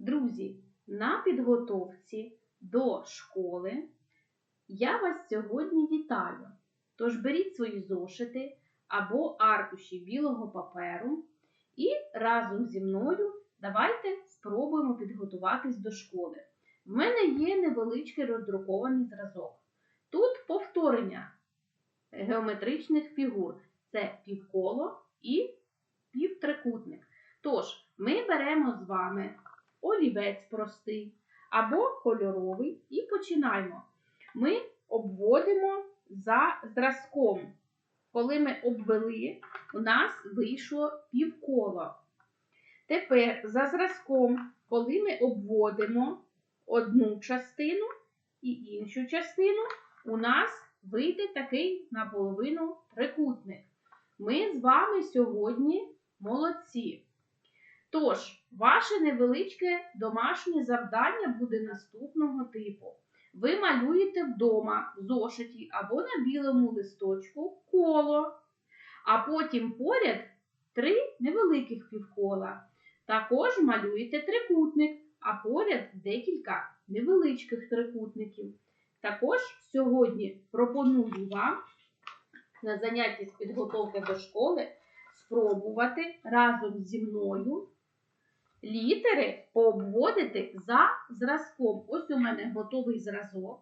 Друзі, на підготовці до школи я вас сьогодні вітаю. Тож беріть свої зошити або аркуші білого паперу і разом зі мною давайте спробуємо підготуватись до школи. В мене є невеличкий роздрукований зразок. Тут повторення геометричних фігур це півколо і півтрикутник. Тож, ми беремо з вами олівець простий або кольоровий і починаємо. Ми обводимо за зразком. Коли ми обвели, у нас вийшло півколо. Тепер за зразком, коли ми обводимо одну частину і іншу частину, у нас вийде такий наполовину трикутник. Ми з вами сьогодні молодці. Тож, ваше невеличке домашнє завдання буде наступного типу. Ви малюєте вдома в зошиті або на білому листочку коло, а потім поряд три невеликих півкола. Також малюєте трикутник, а поряд декілька невеличких трикутників. Також сьогодні пропоную вам на занятті з підготовки до школи спробувати разом зі мною літери пообводити за зразком. Ось у мене готовий зразок.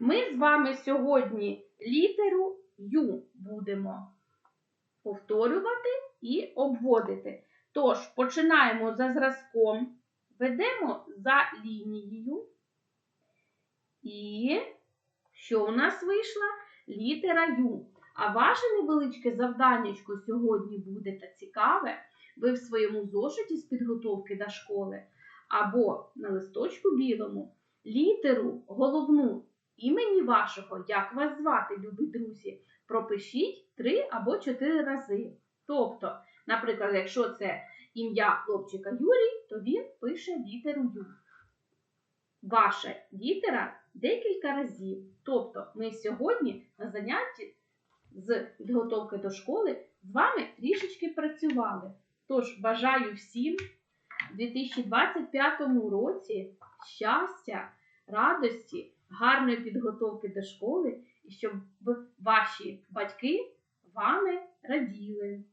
Ми з вами сьогодні літеру Ю будемо повторювати і обводити. Тож, починаємо за зразком, ведемо за лінією. І що у нас вийшла? Літера Ю. А ваше невеличке завданнячко сьогодні буде та цікаве. Ви в своєму зошиті з підготовки до школи або на листочку білому літеру головну імені вашого, як вас звати, любі друзі, пропишіть три або чотири рази. Тобто, наприклад, якщо це ім'я хлопчика Юрій, то він пише літеру Ю. Ваша літера декілька разів. Тобто, ми сьогодні на занятті з підготовки до школи з вами трішечки працювали. Тож бажаю всім у 2025 році щастя, радості, гарної підготовки до школи і щоб ваші батьки вами раділи.